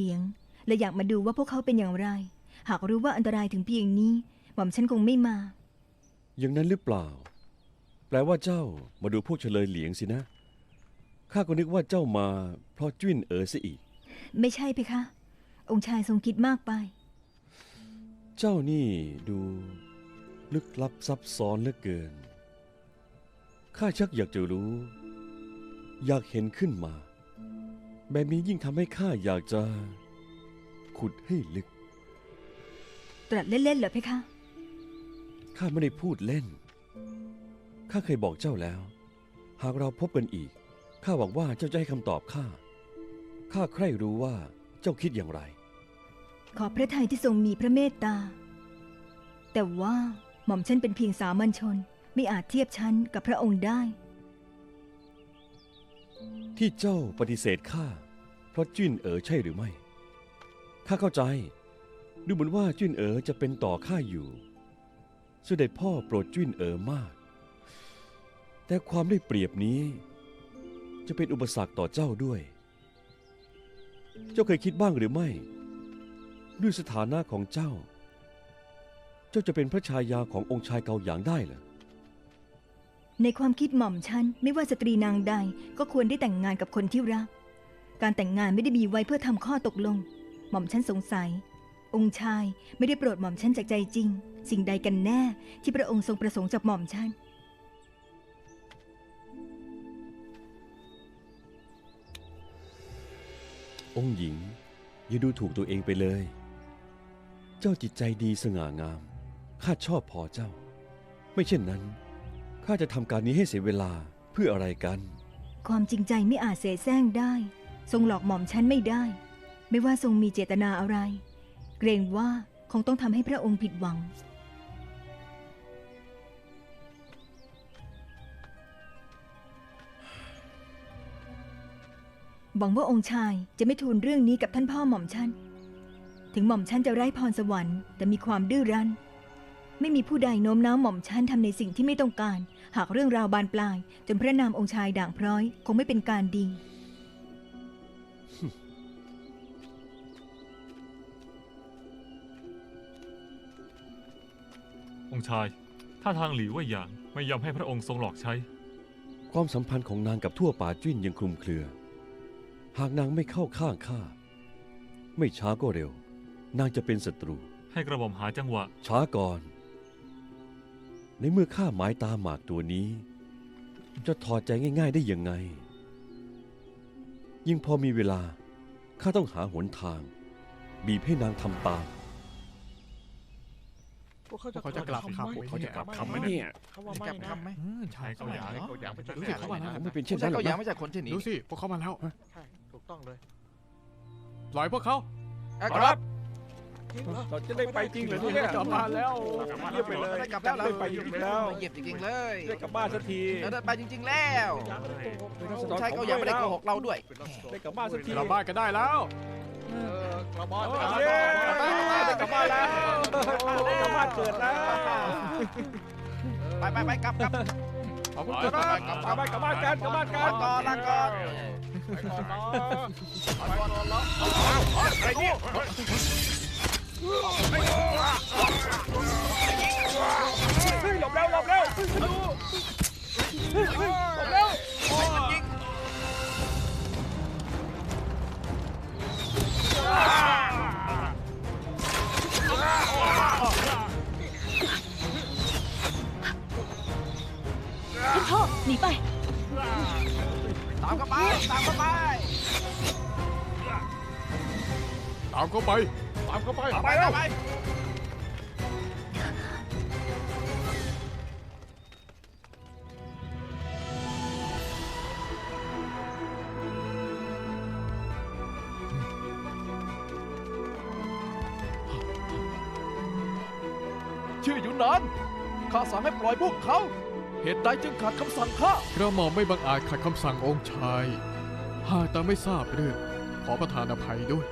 เลี้ยง และอยากมาดูว่าพวกเขาเป็นอย่างไร หากรู้ว่าอันตรายถึงเพียงนี้ หม่อมฉันคงไม่มา อย่างนั้นหรือเปล่า แปลว่าเจ้ามาดูพวกเฉลยเหลียงสินะ ข้าก็นึกว่าเจ้ามาเพราะจิ้นเอ๋อซะอีก ไม่ใช่เพคะ องค์ชายทรงคิดมากไป เจ้านี่ดูลึกลับซับซ้อนเหลือเกิน ข้าชักอยากจะรู้ อยากเห็นขึ้นมา แบบนี้ยิ่งทำให้ข้าอยากจะ ขุดให้ลึก ตรัสเล่นๆเหรอเพคะ ข้าไม่ได้พูดเล่น ข้าเคยบอกเจ้าแล้ว หากเราพบกันอีก ข้าหวังว่าเจ้าจะให้คำตอบข้า ข้าใคร่รู้ว่าเจ้าคิดอย่างไร ขอพระทัยที่ทรงมีพระเมตตา แต่ว่าหม่อมฉันเป็นเพียงสามัญชน ไม่อาจเทียบชั้นกับพระองค์ได้ ที่เจ้าปฏิเสธข้าเพราะจิ้นเอ๋อใช่หรือไม่ข้าเข้าใจ ดูเหมือนว่าจิ้นเอ๋อจะเป็นต่อข้าอยู่เสด็จพ่อโปรดจิ้นเอ๋อมาก แต่ความได้เปรียบนี้ จะเป็นอุปสรรคต่อเจ้าด้วย เจ้าเคยคิดบ้างหรือไม่ ด้วยสถานะของเจ้า เจ้าจะเป็นพระชายาขององค์ชายเกาหยางได้หรือ ในความคิดหม่อมฉันไม่ว่าสตรีนางใดก็ควรได้แต่งงานกับคนที่รัก การแต่งงานไม่ได้มีไว้เพื่อทำข้อตกลง หม่อมฉันสงสัย องค์ชายไม่ได้โปรดหม่อมฉันจากใจจริง สิ่งใดกันแน่ที่พระองค์ทรงประสงค์จากหม่อมฉันองค์หญิง อย่าดูถูกตัวเองไปเลย เจ้าจิตใจดีสง่างามข้าชอบพอเจ้า ไม่เช่นนั้น ข้าจะทำการนี้ให้เสียเวลาเพื่ออะไรกัน ความจริงใจไม่อาจเสแสร้งได้ ทรงหลอกหม่อมฉันไม่ได้ ไม่ว่าทรงมีเจตนาอะไร เกรงว่าคงต้องทำให้พระองค์ผิดหวัง หวังว่าองค์ชายจะไม่ทูลเรื่องนี้กับท่านพ่อหม่อมฉัน ถึงหม่อมฉันจะไร้พรสวรรค์ แต่มีความดื้อรั้น ไม่มีผู้ใดโน้มน้าวหม่อมฉันทำในสิ่งที่ไม่ต้องการ หากเรื่องราวบานปลาย จนพระนามองค์ชายด่างพร้อย คงไม่เป็นการดี องค์ชายถ้าทางหลีว่าอย่างไม่ยอมให้พระองค์ทรงหลอกใช้ ความสัมพันธ์ของนางกับทั่วป่าจิ้นยังคลุมเครือ หากนางไม่เข้าข้างข้า ไม่ช้าก็เร็ว นางจะเป็นศัตรู ให้กระหม่อมหาจังหวะ ช้าก่อน ในเมื่อข้าหมายตาหมากตัวนี้ จะถอดใจง่าย ๆได้ยังไง ยิ่งพอมีเวลาข้าต้องหาหนทาง บีบให้นางทำตามพวกเขาจะพวกเขาจะกลับคำไหมเขาจะกลับคำไหมไเนี่ยเขาว่าไม่กลับนะคำไหมใช่ใช่เขาเขาอยากกอายเขาอยากไม่ใช่ดูสิเขามาแล้วไม่เป็นเช่นใช่นั้นหรเขาอกอยากนะไม่ใช่คนที่หนีดูสิพวกเขามาแล้วใช่ถูกต้องเลยปล่อยพวกเขาครับจริง เหรอเราจะได้ไปจริงเหรอเนี่ยกลับบ้านแล้วเงียบไปเลยได้กลับแล้วได้ไปจริงๆแล้ว เหยียบจริงๆเลยได้กลับบ้านสักทีเราได้ไปจริง ๆ แล้วยังไม่ได้โกหกเป็นรัเราษฎรใช่เขายังไม่ได้โกหกเราด้วย ได้กลับบ้านสักทีกลับบ้านกันได้แล้วเออกลับบ้านเย้ได้กลับบ้านแล้วได้กลับบ้านเกิดแล้วไปไปไปกลับกลับขอบคุณครับกลับบ้านกลับบ้านกันกลับบ้านกัลานก่อนลาก่อนไปก่อนเนาะลาก่อนนอนแล้วอะไรเนี่ย เฮ้ยหลบแล้วหลบแล้วหลบแล้วท่านพ่อหนีไป ตามเข้าไป ตามเข้าไป ตามเข้าไปตามเข้าไปไปแล้วไปชื่อหยุนนานข้าสั่งให้ปล่อยพวกเขา เหตุใดจึงขัดคำสั่งข้ากระหม่อมไม่บังอาจขัดคำสั่งองค์ชาย หากแต่ไม่ทราบเรื่อง ขอประทานอภัยด้วย